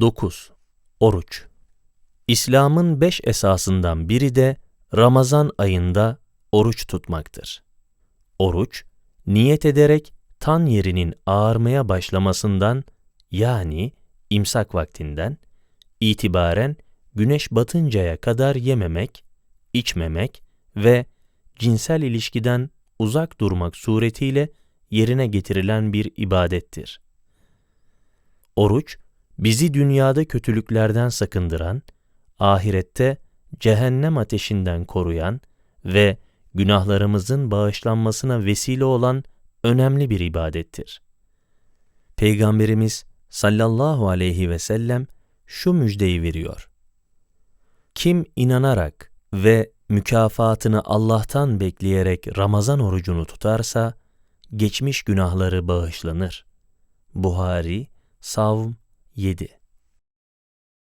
9. Oruç İslam'ın beş esasından biri de Ramazan ayında oruç tutmaktır. Oruç, niyet ederek tan yerinin ağarmaya başlamasından yani imsak vaktinden itibaren güneş batıncaya kadar yememek, içmemek ve cinsel ilişkiden uzak durmak suretiyle yerine getirilen bir ibadettir. Oruç, bizi dünyada kötülüklerden sakındıran, ahirette cehennem ateşinden koruyan ve günahlarımızın bağışlanmasına vesile olan önemli bir ibadettir. Peygamberimiz sallallahu aleyhi ve sellem şu müjdeyi veriyor. Kim inanarak ve mükafatını Allah'tan bekleyerek Ramazan orucunu tutarsa, geçmiş günahları bağışlanır. Buhari, Savm 7